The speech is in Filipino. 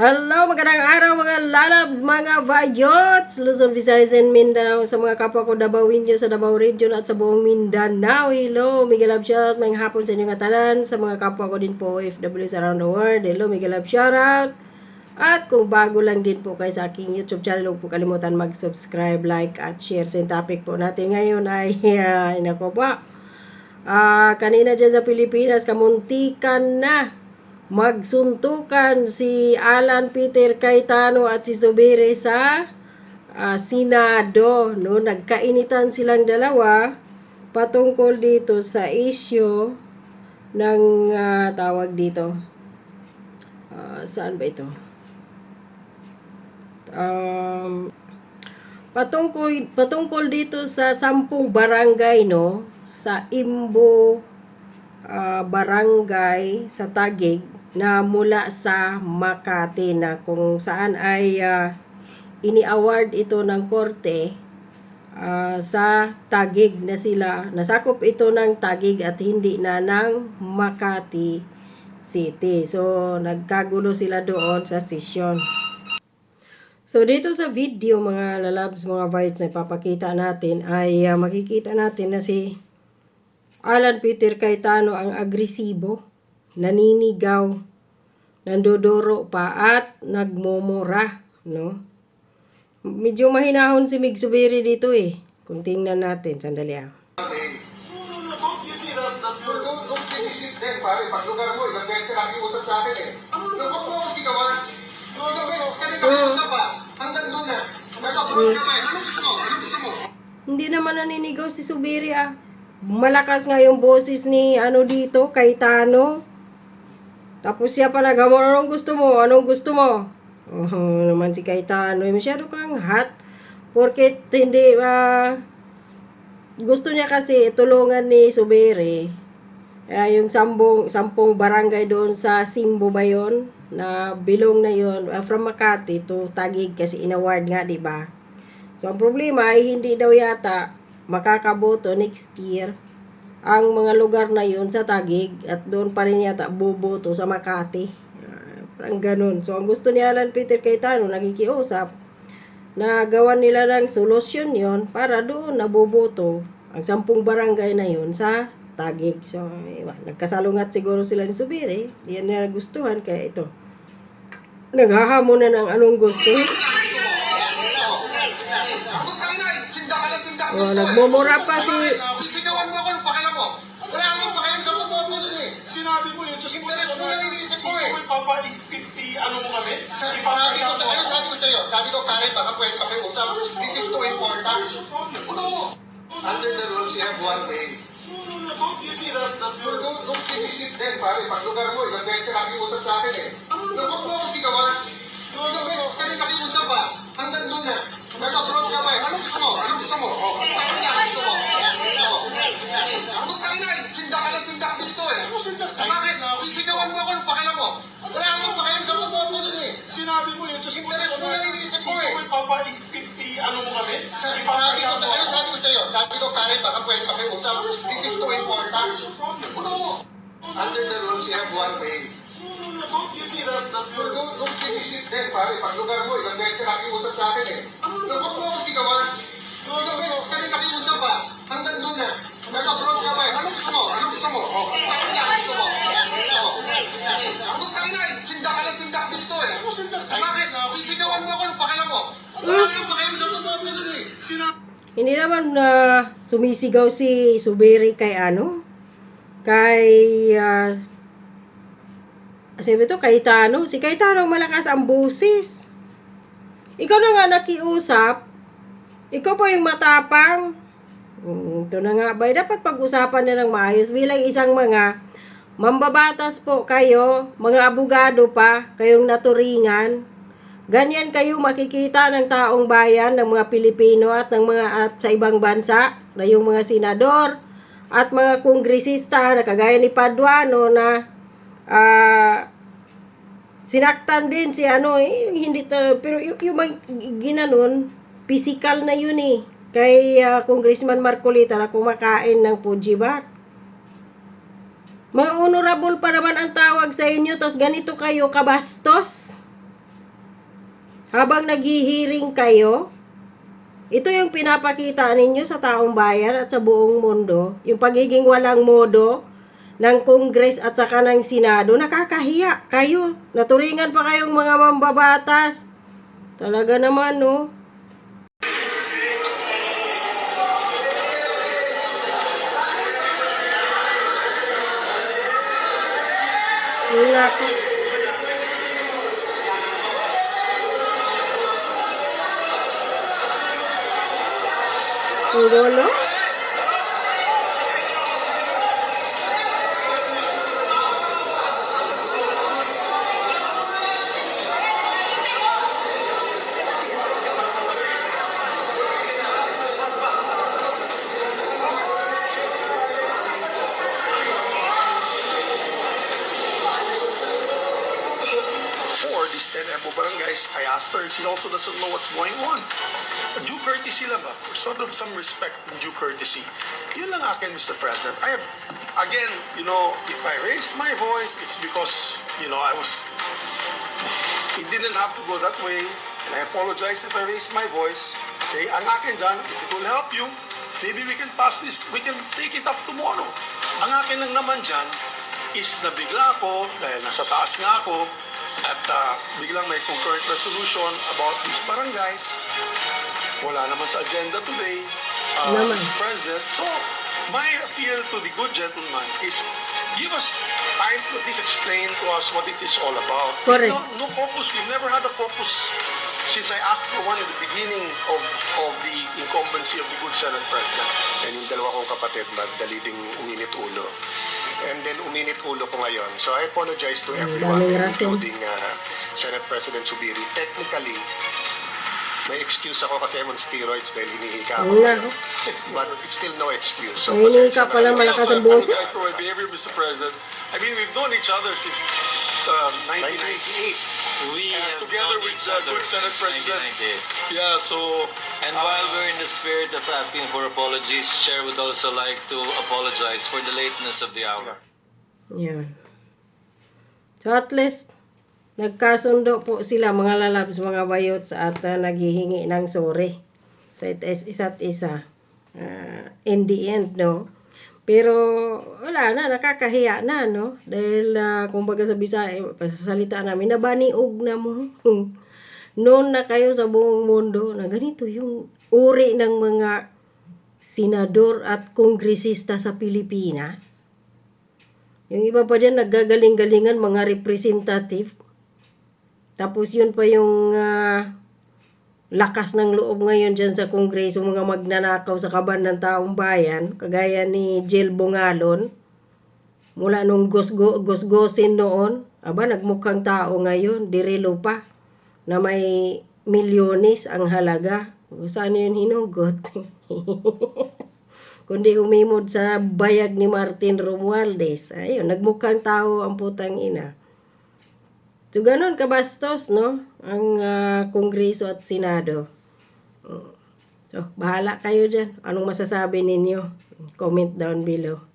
Hello, magandang araw mga lalabs, mga vayots, Luzon, Visayas, and Mindanao sa mga kapwa ko Dabawinyo sa Davao Region at sa buong Mindanao. Hello, Miguel Love Shoutout, may hapon sa inyong katalan, sa mga kapwa ko din po OFWs around the world. Hello, Miguel Love Shoutout. At kung bago lang din po kayo sa aking YouTube channel, huwag po kalimutan mag-subscribe, like, at share. Sa topic po natin ngayon ay, uh, nako po, Ah, kanina dyan sa Pilipinas, kamuntikan na magsuntukan si Alan Peter Cayetano at si Zubiri sa ah, Senado. No? Nagkainitan silang dalawa patungkol dito sa issue ng ah, tawag dito. Ah, saan ba ito? Um, patungkol patungkol dito sa sampung barangay no sa Imbo ah, barangay sa Tagig na mula sa Makati na kung saan ay ah, ini-award ito ng korte ah, sa Tagig na sila. Nasakop ito ng Tagig at hindi na ng Makati City. So nagkagulo sila doon sa session So dito sa video mga lalabs, mga bites na ipapakita natin ay ah, makikita natin na si Alan Peter Cayetano ang agresibo, naninigaw, nandodoro pa at nagmumura, no? Medyo mahinahon si Mig Subiri dito eh. Kung tingnan natin, sandali ah. Hindi naman naninigaw si Subiri ah. Malakas nga yung boses ni ano dito, Cayetano. Tapos siya pa naghamon, anong gusto mo? Anong gusto mo? Oh, naman si Cayetano, eh, masyado kang hot. Porket hindi, ah, gusto niya kasi tulungan ni Subiri. Eh, yung sambong, sampung barangay doon sa Simbo ba yun? Na bilong na yun, ah, from Makati to Tagig kasi inaward nga, di ba? So, ang problema ay hindi daw yata makakaboto next year ang mga lugar na yun sa Tagig at doon pa rin yata boboto sa Makati. Ah, parang ganun. So, ang gusto ni Alan Peter Cayetano, nakikiusap, na gawan nila ng solusyon yon para doon naboboto ang sampung barangay na yun sa Tagig. So, iwan, nagkasalungat siguro sila ni Subiri. Yan na nagustuhan kaya ito. Naghahamon na ng anong gusto. Eh, Oh, eh. nagmumura pa si Sisigawan mo ako, anong pakialam mo? Wala akong pakialam sa boboto dun eh. Sinabi mo yun, just Interest mo lang iniisip ipapaigpit ano mo kami? Sabi ko, ko, sa- ano sabi ko Karen, baka pwede pakiusap. This is too. Under the rules, you have one way. Nung, nung, nung sinisip din, pare, pag lugar mo, ilang beses ka nakiusap sa akin eh. Sinabi mo lang iniisip ko eh. mo ipapaigpit ano mo kami? Sabi ko, ano sabi ko sa'yo? Sabi ko, Karen, baka pwede pakiusap. This is too important. No. Under the rules, you have one way. Nung, nung, nung sinisip din, pare, pag lugar mo, ilang beses ka nakiusap sa akin eh. Nung wag mo akong sigawan, ilang beses ka rin nakiusap pa, hanggang doon na. Nag-approach ka ba eh? Anong gusto mo? Anong gusto mo? Oh, anong gusto mo? Abot ka rin eh, sinda ka lang, dito eh. Bakit? Sisigawan mo ako, anong pakialam mo? Wala akong pakialam sa boboto dun eh. Sinabi Hindi na sumisigaw si Subiri kay ano? Kay uh, sabi to, Cayetano. Si Cayetano malakas ang busis. Ikaw na nga nakiusap. Ikaw pa yung matapang. Hmm, ito na nga ba? Dapat pag-usapan na ng maayos bilang isang mga mambabatas po kayo, mga abogado pa, kayong naturingan. Ganyan kayo makikita ng taong bayan, ng mga Pilipino at ng mga at sa ibang bansa, na yung mga senador at mga kongresista na kagaya ni Paduano na ah, sinaktan din si ano, eh, hindi ta- pero yung, yung ginanon, physical na yun eh. Kay ah, Congressman Marcolita na kumakain ng Pujibat. Mga honorable pa naman ang tawag sa inyo, tapos ganito kayo kabastos. habang naghihiring kayo, ito yung pinapakita ninyo sa taong bayan at sa buong mundo, yung pagiging walang modo ng Congress at saka ng Senado, nakakahiya kayo. Naturingan pa kayong mga mambabatas. Talaga naman, no? Yun nga these 10 Epo barangays, I asked her, she also doesn't know what's going on. Due courtesy lang ba? Sort of some respect and due courtesy. Yun lang akin, Mr. President. I have, again, you know, if I raised my voice, it's because, you know, I was, it didn't have to go that way. And I apologize if I raised my voice. Okay, ang akin dyan, if it will help you, maybe we can pass this, we can take it up tomorrow. Ang akin lang naman dyan, is nabigla ako dahil nasa taas nga ako at ah, biglang may concurrent resolution about these barangays. Wala naman sa agenda today, uh. Mr. President. So, my appeal to the good gentleman is give us time to at least explain to us what it is all about. Correct. No, no caucus. We've never had a caucus since I asked for one at the beginning of of the incumbency of the good Senate President. And yung dalawa kong kapatid, madali ding uminit ulo. And then uminit ulo ko ngayon. So I apologize to everyone, daming rason. including uh, Senate President Subiri. Technically, may excuse ako kasi I'm on steroids dahil hinihika ako. Wala. ngayon. But it's still no excuse. So, hindi pasensya ka pala na kayo. malakas ang I boses. apologize for my behavior, Mr. President. I mean, we've known each other since um, 1998. We And have together known with each uh, other good Senate President. 1998. Yeah, so And while we're in the spirit of asking for apologies, Chair would also like to apologize for the lateness of the hour. Yan. So at least, nagkasundo po sila mga lalabs, mga bayots at uh, naghihingi ng sorry sa it- is- isa't isa. Ah, in the end, no? Pero wala na, nakakahiya na, no? Dahil uh, kumbaga sa Bisaya, pasasalita namin, nabaniog na mo. Noon na kayo sa buong mundo na ganito yung uri ng mga senador at kongresista sa Pilipinas. Yung iba pa dyan, naggagaling-galingan mga representative. Tapos yun pa yung ah, lakas ng loob ngayon dyan sa kongreso, mga magnanakaw sa kaban ng taong bayan, kagaya ni Jill Bungalon. Mula nung gusgo, gusgosin noon, aba, nagmukhang tao ngayon, dirilo pa, na may milyones ang halaga. Saan yun hinugot? kundi umimod sa bayag ni Martin Romualdez. Ayun, nagmukhang tao ang putang ina. So, ganun kabastos, no? Ang ah, Kongreso at Senado. Mm. So, bahala kayo dyan. Anong masasabi ninyo? Comment down below.